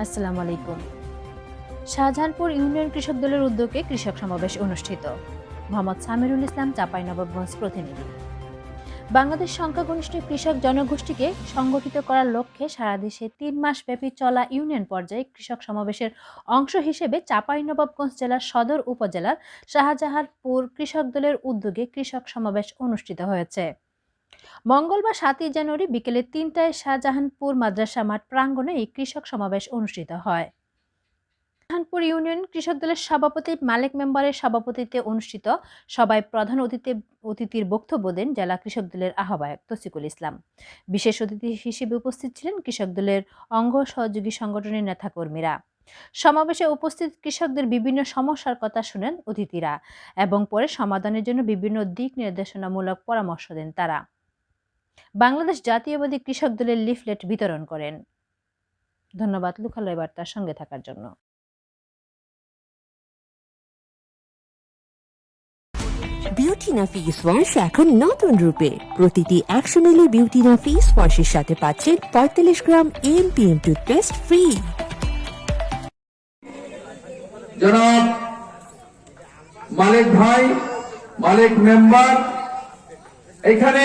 আসসালামু আলাইকুম। শাহজাহানপুর ইউনিয়ন কৃষক দলের উদ্যোগে কৃষক সমাবেশ অনুষ্ঠিত। মোহাম্মদ সামিরুল ইসলাম চাঁপাইনবাবগঞ্জ প্রতিনিধি। বাংলাদেশ সংখ্যাগরিষ্ঠ কৃষক জনগোষ্ঠীকে সংগঠিত করার লক্ষ্যে সারা দেশে তিন মাস ব্যাপী চলা ইউনিয়ন পর্যায়ে কৃষক সমাবেশের অংশ হিসেবে চাঁপাইনবাবগঞ্জ জেলার সদর উপজেলার শাহজাহানপুর কৃষক দলের উদ্যোগে কৃষক সমাবেশ অনুষ্ঠিত হয়েছে। মঙ্গলবার সাতই জানুয়ারি বিকেলে তিনটায় শাহজাহানপুর মাদ্রাসা মাঠ প্রাঙ্গণে এই কৃষক সমাবেশ অনুষ্ঠিত হয়। শাহজাহানপুর ইউনিয়ন কৃষক দলের সভাপতি মালিক মেম্বারের সভাপতিত্বে অনুষ্ঠিত সভায় প্রধান অতিথি, অতিথির বক্তব্য দেন জেলা কৃষক দলের আহ্বায়ক তসিকুল ইসলাম। বিশেষ অতিথি হিসেবে উপস্থিত ছিলেন কৃষক দলের অঙ্গ সহযোগী সংগঠনের নেতাকর্মীরা। সমাবেশে উপস্থিত কৃষকদের বিভিন্ন সমস্যার কথা শুনেন অতিথিরা এবং পরে সমাধানের জন্য বিভিন্ন দিক নির্দেশনামূলক পরামর্শ দেন তারা। বাংলাদেশ জাতীয়বাদী কৃষক দলের লিফলেট বিতরণ করেন। ধন্যবাদ লুকালয় বার্তার সঙ্গে থাকার জন্য। বিউটিনা ফেস ওয়াশ এখন নতুন রূপে প্রতিটি একশো মিলি বিউটিনা ফেস ওয়াশের সাথে পাচ্ছেন পঁয়তাল্লিশ গ্রাম এমপিএম টুথপেস্ট ফ্রি জনাব মালিক ভাই মালিক মেম্বার এখানে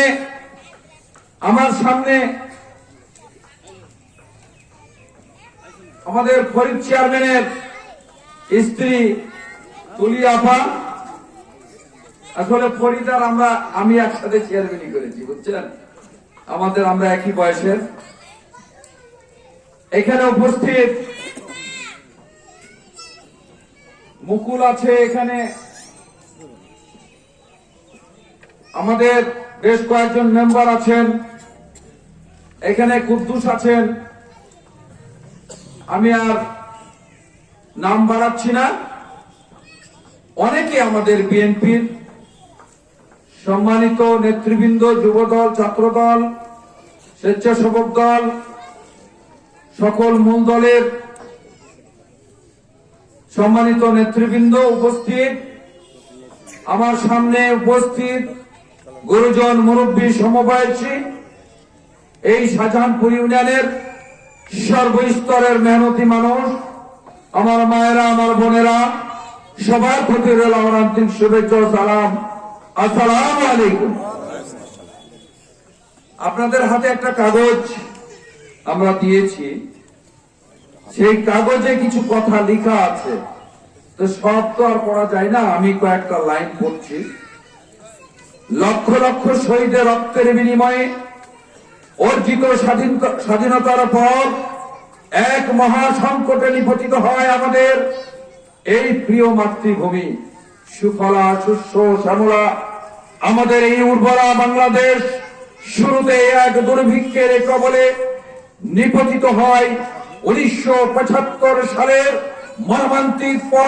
আমার সামনে আমাদের ফরিদ চেয়ারম্যানের স্ত্রী তুলি আপা আসলে ফরিদ আর আমরা, আমি একসাথে চেয়ারম্যানই করেছি, বুঝছেন? আমাদের আমরা একই বয়সের। এখানে উপস্থিত মুকুল আছে এখানে। আমাদের বেশ কয়েকজন মেম্বার আছেন। এখানে কুদ্দুস আছেন। আমি আর নাম বাড়াচ্ছি না। অনেকে আমাদের বিএনপির সম্মানিত নেতৃবৃন্দ, যুবদল, ছাত্রদল, স্বেচ্ছাসেবক দল, সকল মূল দলের সম্মানিত নেতৃবৃন্দ উপস্থিত। আমার সামনে উপস্থিত গুরুজন মুরব্বী সমবায়সী এই শাহজাহানপুর ইউনিয়নের সর্বস্তরের মেহনতি মানুষ, আমার মায়েরা, আমার বোনেরা, সবার প্রতি রইল আমার আন্তরিক শুভেচ্ছা সালাম। আসসালাম আলাইকুম। আপনাদের হাতে একটা কাগজ আমরা দিয়েছি। সেই কাগজে কিছু কথা লেখা আছে। তো সব তো আর পড়া যায় না, আমি কয়েকটা লাইন পড়ছি। লক্ষ লক্ষ শহীদের রক্তের বিনিময়ে অর্জিত স্বাধীন- স্বাধীনতার পর এক মহা সংকটে নিপতিত হয় আমাদের এই প্রিয় মাতৃভূমি। সুফলা শস্য শ্যামলা, আমাদের এই উর্বরা বাংলাদেশ শুরুতে এক দুর্ভিক্ষের কবলে নিপতিত হয় উনিশশো পঁচাত্তর সালের মর্মান্তিক